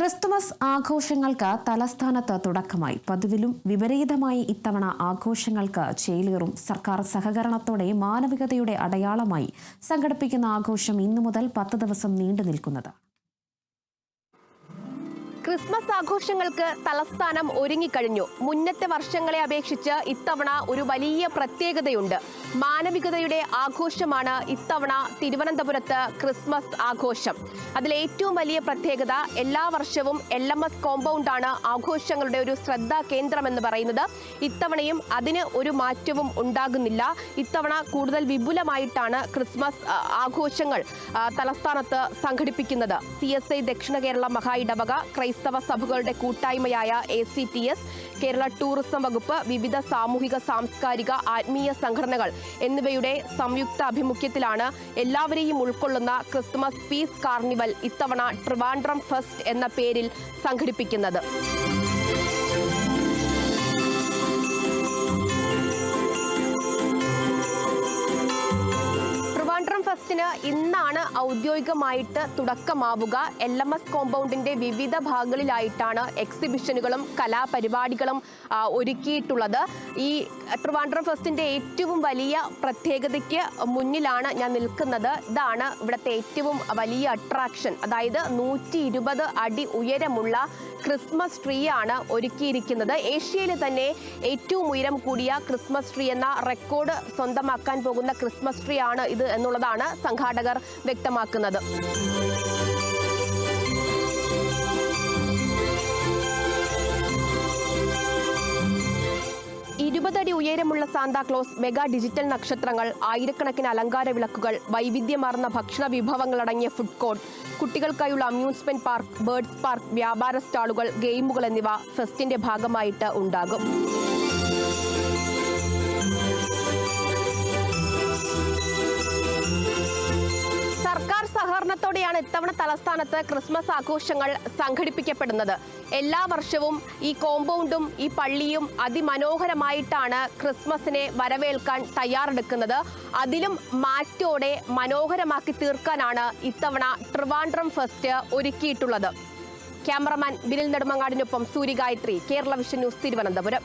Christmas ആഘോഷങ്ങൾക്ക് തലസ്ഥാനത്ത് തുടക്കമായി. പതിവിലും വിപരീതമായി ഇത്തവണ ആഘോഷങ്ങൾക്ക് ചേലേറും സർക്കാർ സഹകരണത്തോടെ മാനവികതയുടെ അടയാളമായി സംഘടിപ്പിക്കുന്ന ആഘോഷം ഇന്നു മുതൽ പത്ത് ദിവസം നീണ്ടു നിൽക്കുന്നത്. ക്രിസ്മസ് ആഘോഷങ്ങൾക്ക് തലസ്ഥാനം ഒരുങ്ങിക്കഴിഞ്ഞു. മുന്നത്തെ വർഷങ്ങളെ അപേക്ഷിച്ച് ഇത്തവണ ഒരു വലിയ പ്രത്യേകതയുണ്ട്. മാനവികതയുടെ ആഘോഷമാണ് ഇത്തവണ തിരുവനന്തപുരത്ത് ക്രിസ്മസ് ആഘോഷം. അതിലേറ്റവും വലിയ പ്രത്യേകത എല്ലാ വർഷവും എൽ എം എസ് കോമ്പൗണ്ടാണ് ആഘോഷങ്ങളുടെ ഒരു ശ്രദ്ധാ കേന്ദ്രം എന്ന് പറയുന്നത്. ഇത്തവണയും അതിന് ഒരു മാറ്റവും ഉണ്ടാകുന്നില്ല. ഇത്തവണ കൂടുതൽ വിപുലമായിട്ടാണ് ക്രിസ്മസ് ആഘോഷങ്ങൾ തലസ്ഥാനത്ത് സംഘടിപ്പിക്കുന്നത്. സി എസ് ഐ ദക്ഷിണ കേരള മഹാ ഇടവക ക്രൈസ്തവ സഭകളുടെ കൂട്ടായ്മയായ A C T S Kerala tourism വകുപ്പ് വിവിധ സാമൂഹിക സാംസ്കാരിക ആത്മീയ സംഘടനകൾ എന്നിവയുടെ സംയുക്ത ആഭിമുഖ്യത്തിലാണ് എല്ലാവരെയും ഉൾക്കൊള്ളുന്ന ക്രിസ്തുമസ് പീസ് കാർണിവൽ ഇത്തവണ ട്രിവാൻഡ്രം ഫെസ്റ്റ് എന്ന പേരിൽ സംഘടിപ്പിക്കുന്നത്. ട്രിവാൻഡ്രം ഇന്നാണ് ഔദ്യോഗികമായിട്ട് തുടക്കമാവുക. എൽ എം എസ് കോമ്പൗണ്ടിന്റെ വിവിധ ഭാഗങ്ങളിലായിട്ടാണ് എക്സിബിഷനുകളും കലാപരിപാടികളും ഒരുക്കിയിട്ടുള്ളത്. ഈ ട്രിവാൻഡ്രം ഫെസ്റ്റിന്റെ ഏറ്റവും വലിയ പ്രത്യേകതയ്ക്ക് മുന്നിലാണ് ഞാൻ നിൽക്കുന്നത്. ഇതാണ് ഇവിടുത്തെ ഏറ്റവും വലിയ അട്രാക്ഷൻ. അതായത് നൂറ്റി അടി ഉയരമുള്ള ക്രിസ്മസ് ട്രീ ആണ് ഒരുക്കിയിരിക്കുന്നത്. ഏഷ്യയിലെ തന്നെ ഏറ്റവും ഉയരം കൂടിയ ക്രിസ്മസ് ട്രീ എന്ന റെക്കോർഡ് സ്വന്തമാക്കാൻ പോകുന്ന ക്രിസ്മസ് ട്രീ ആണ് ഇത് എന്നുള്ളതാണ് സംഘാടകർ വ്യക്തമാക്കുന്നത്. ഇരുപതടി ഉയരമുള്ള സാന്താക്ലോസ് മെഗാ ഡിജിറ്റൽ നക്ഷത്രങ്ങൾ ആയിരക്കണക്കിന് അലങ്കാര വിളക്കുകൾ വൈവിധ്യമാർന്ന ഭക്ഷണ വിഭവങ്ങളടങ്ങിയ ഫുഡ് കോർട്ട് കുട്ടികൾക്കായുള്ള അമ്യൂസ്മെന്റ് പാർക്ക് ബേർഡ്സ് പാർക്ക് വ്യാപാര സ്റ്റാളുകൾ ഗെയിമുകൾ എന്നിവ ഫെസ്റ്റിന്റെ ഭാഗമായിട്ട് ഉണ്ടാകും. സർക്കാർ സഹകരണത്തോടെയാണ് ഇത്തവണ തലസ്ഥാനത്ത് ക്രിസ്മസ് ആഘോഷങ്ങൾ സംഘടിപ്പിക്കപ്പെടുന്നത്. എല്ലാ വർഷവും ഈ കോമ്പൗണ്ടും ഈ പള്ളിയും അതിമനോഹരമായിട്ടാണ് ക്രിസ്മസിനെ വരവേൽക്കാൻ തയ്യാറെടുക്കുന്നത്. അതിലും മാറ്റോടെ മനോഹരമാക്കി തീർക്കാനാണ് ഇത്തവണ ട്രിവാൻഡ്രം ഫെസ്റ്റ് ഒരുക്കിയിട്ടുള്ളത്. ക്യാമറമാൻ ബിനിൽ നെടുമങ്ങാടിനൊപ്പം സൂര്യഗായത്രി കേരള വിഷൻ ന്യൂസ് തിരുവനന്തപുരം.